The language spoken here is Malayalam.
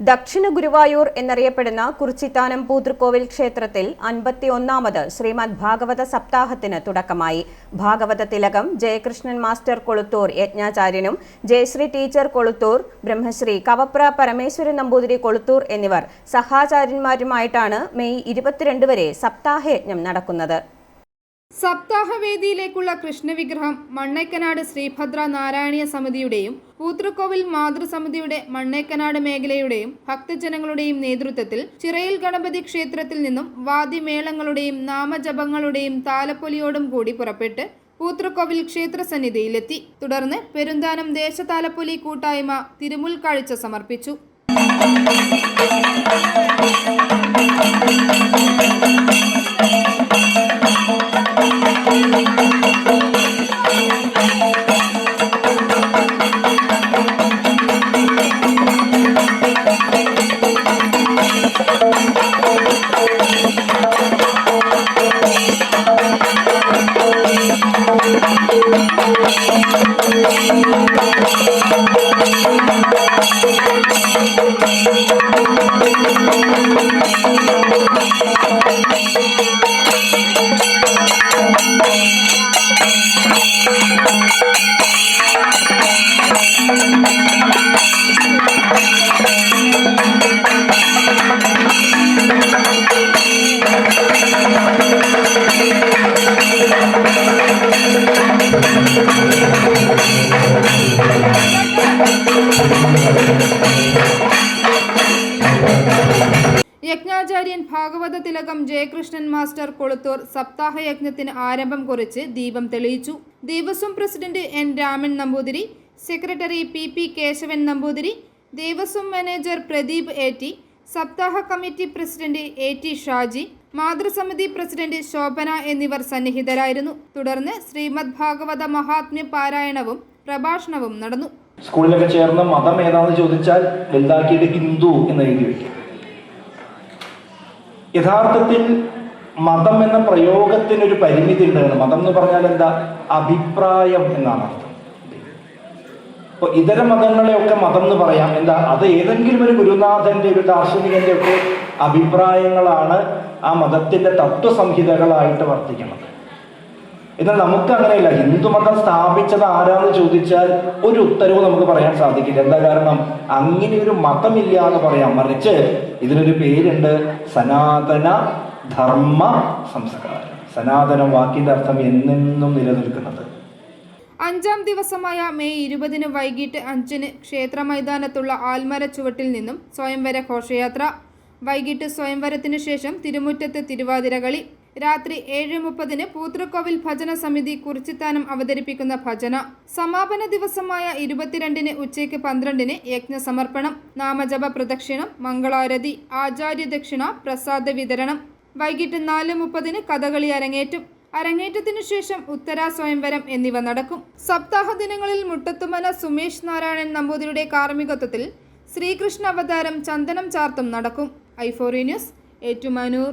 ദക്ഷിണ ഗുരുവായൂർ എന്നറിയപ്പെടുന്ന കുറിച്ചിത്താനം പൂതൃക്കോവിൽ ക്ഷേത്രത്തിൽ അൻപത്തിയൊന്നാമത് ശ്രീമദ് ഭാഗവത സപ്താഹത്തിന് തുടക്കമായി. ഭാഗവത തിലകം ജയകൃഷ്ണൻ മാസ്റ്റർ കൊളുത്തൂർ യജ്ഞാചാര്യനും ജയശ്രീ ടീച്ചർ കൊളുത്തൂർ ബ്രഹ്മശ്രീ കവപ്ര പരമേശ്വരൻ നമ്പൂതിരി കൊളുത്തൂർ എന്നിവർ സഹാചാര്യന്മാരുമായിട്ടാണ് മെയ് ഇരുപത്തിരണ്ട് വരെ സപ്താഹയജ്ഞം നടക്കുന്നത്. സപ്താഹവേദിയിലേക്കുള്ള കൃഷ്ണവിഗ്രഹം മണ്ണേക്കനാട് ശ്രീഭദ്ര നാരായണീയ സമിതിയുടെയും പൂത്തൃക്കോവിൽ മാതൃസമിതിയുടെ മണ്ണേക്കനാട് മേഖലയുടെയും ഭക്തജനങ്ങളുടെയും നേതൃത്വത്തിൽ ചിറയിൽ ഗണപതി ക്ഷേത്രത്തിൽ നിന്നും വാദ്യമേളങ്ങളുടെയും നാമജപങ്ങളുടെയും താലപ്പൊലിയോടും കൂടി പുറപ്പെട്ട് പൂത്തൃക്കോവിൽ ക്ഷേത്രസന്നിധിയിലെത്തി. തുടർന്ന് പെരുന്താനം ദേശതാലപ്പൊലി കൂട്ടായ്മ തിരുമുൽ കാഴ്ച സമർപ്പിച്ചു യജ്ഞാചാര്യൻ ഭാഗവത തിലകം ജയകൃഷ്ണൻ മാസ്റ്റർ കൊളുത്തൂർ സപ്താഹ യജ്ഞത്തിന് ആരംഭം കുറിച്ച് ദീപം തെളിയിച്ചു. Devaswom president N Raman Namboothiri secretary P P Keshavan Namboothiri Devaswom manager Pradeep T സപ്താഹ committee president A T Shaji മാതൃസമിതി president Shobhana എന്നിവർ സന്നിഹിതരായിരുന്നു. തുടർന്ന് ശ്രീമദ് ഭാഗവത മഹാത്മ്യ പാരായണവും പ്രഭാഷണവും നടന്നു. സ്കൂളിലൊക്കെ ചേർന്ന് മതം ഏതാണെന്ന് ചോദിച്ചാൽ വലുതാക്കിയിട്ട് ഹിന്ദു എന്ന് എഴുതി വയ്ക്കും യഥാർത്ഥത്തിൽ മതം എന്ന പ്രയോഗത്തിന് ഒരു പരിമിതി ഉണ്ടാണ് മതം എന്ന് പറഞ്ഞാൽ എന്താ? അഭിപ്രായം എന്നാണ് അർത്ഥം. അപ്പൊ ഇതര മതങ്ങളെയൊക്കെ മതം എന്ന് പറയാം. എന്താ? അത് ഏതെങ്കിലും ഒരു ഗുരുനാഥന്റെ ഒരു ദാർശനികന്റെ ഒക്കെ അഭിപ്രായങ്ങളാണ് ആ മതത്തിന്റെ തത്വസംഹിതകളായിട്ട് വർത്തിക്കുന്നത്. എന്നാൽ നമുക്ക് അങ്ങനെയല്ല ഹിന്ദുമതം സ്ഥാപിച്ചത് ആരാന്ന് ചോദിച്ചാൽ ഒരു ഉത്തരവും നമുക്ക് പറയാൻ സാധിക്കില്ല. എന്താ കാരണം? അങ്ങനെ ഒരു മതമില്ല എന്ന് പറയാം. മറിച്ച് ഇതിനൊരു പേരുണ്ട്. സനാതന ധർമ്മ സംസ്കാരം. സനാതന വാക്കിന്റെ അർത്ഥം എന്നെന്നും നിലനിൽക്കുന്നത്. അഞ്ചാം ദിവസമായ മെയ് ഇരുപതിന് വൈകിട്ട് അഞ്ചിന് ക്ഷേത്ര മൈതാനത്തുള്ള ആൽമര ചുവട്ടിൽ നിന്നും സ്വയംവര ഘോഷയാത്ര. വൈകിട്ട് സ്വയംവരത്തിനു ശേഷം തിരുമുറ്റത്ത് തിരുവാതിരകളി. രാത്രി ഏഴ് മുപ്പതിന് പൂത്രക്കോവിൽ ഭജന സമിതി കുറിച്ചിത്താനം അവതരിപ്പിക്കുന്ന ഭജന. സമാപന ദിവസമായ ഇരുപത്തിരണ്ടിന് ഉച്ചയ്ക്ക് പന്ത്രണ്ടിന് യജ്ഞസമർപ്പണം നാമജപ പ്രദക്ഷിണം മംഗളാരതി ആചാര്യ ദക്ഷിണ പ്രസാദ വിതരണം. വൈകിട്ട് നാല് മുപ്പതിന് കഥകളി അരങ്ങേറ്റും. അരങ്ങേറ്റത്തിനു ശേഷം ഉത്തരാ സ്വയംവരം എന്നിവ നടക്കും. സപ്താഹ ദിനങ്ങളിൽ മുട്ടത്തുമല സുമേഷ് നാരായണൻ നമ്പൂതിരിയുടെ കാർമ്മികത്വത്തിൽ ശ്രീകൃഷ്ണ അവതാരം ചന്ദനം ചാർത്തും നടക്കും. ഐഫോറി ന്യൂസ് ഏറ്റുമാനൂർ.